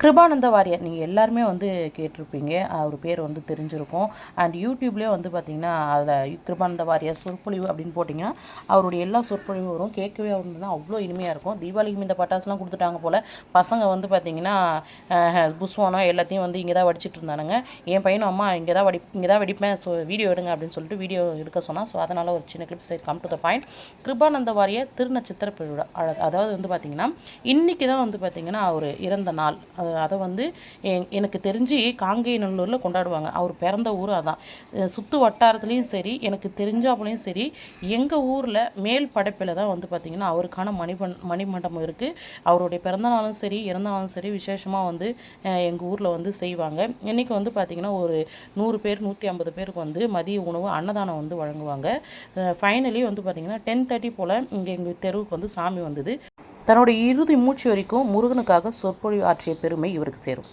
Kirupananda warrior நீங்கள் எல்லாருமே வந்து கேட்டிருப்பீங்க. அவர் பேர் வந்து தெரிஞ்சிருக்கும். அண்ட் யூடியூப்லேயே வந்து பார்த்தீங்கன்னா அதில் கிருபானந்த வாரியர் சொற்பொழிவு அப்படின்னு போட்டிங்கன்னா அவருடைய எல்லா சொற்பொழிவும் வரும். கேட்கவே வந்து அவ்வளோ இனிமையாக இருக்கும். தீபாவளிக்கு இந்த பட்டாசுலாம் கொடுத்துட்டாங்க போல் பசங்க வந்து பார்த்தீங்கன்னா அஹ், புஸ்வானம் எல்லாத்தையும் வந்து இங்கே தான் வடிச்சிட்டு இருந்தானுங்க. என் பையனும் அம்மா இங்கே தான் வடி இங்கே தான் வெடிப்பேன் ஸோ வீடியோ எடுங்க அப்படின்னு சொல்லிட்டு வீடியோ எடுக்க சொன்னால் ஸோ அதனால் ஒரு சின்ன கிளிப் சரி come to the point Kirupananda Variyar திருநட்சத்திர பெருவிழா அதாவது வந்து பார்த்தீங்கன்னா இன்றைக்கி தான் வந்து பார்த்தீங்கன்னா அவர் இறந்த நாள். அதை வந்து எனக்கு தெரிஞ்சு காங்கேயநல்லூரில் கொண்டாடுவாங்க. அவர் பிறந்த ஊர் அதான். சுற்று வட்டாரத்துலேயும் சரி எனக்கு தெரிஞ்சாப்புலையும் சரி எங்கள் ஊரில் மேல் படைப்பில் தான் வந்து பார்த்திங்கன்னா அவருக்கான மணிபன் மணிமண்டபம் இருக்குது அவருடைய பிறந்தநாளும் சரி இறந்த நாளும் சரி விசேஷமாக வந்து எங்கள் ஊரில் வந்து செய்வாங்க. இன்றைக்கி வந்து பார்த்திங்கன்னா ஒரு நூறு பேர் நூற்றி ஐம்பது பேருக்கு வந்து மதிய உணவு அன்னதானம் வந்து வழங்குவாங்க. ஃபைனலி வந்து பார்த்திங்கன்னா டென் தேர்ட்டி போல் இங்கே எங்கள் தெருவுக்கு வந்து சாமி வந்தது. தன்னுடைய இறுதி மூச்சு வரைக்கும் முருகனுக்காக சொற்பொழிவு ஆற்றிய பெருமை இவருக்கு சேரும்.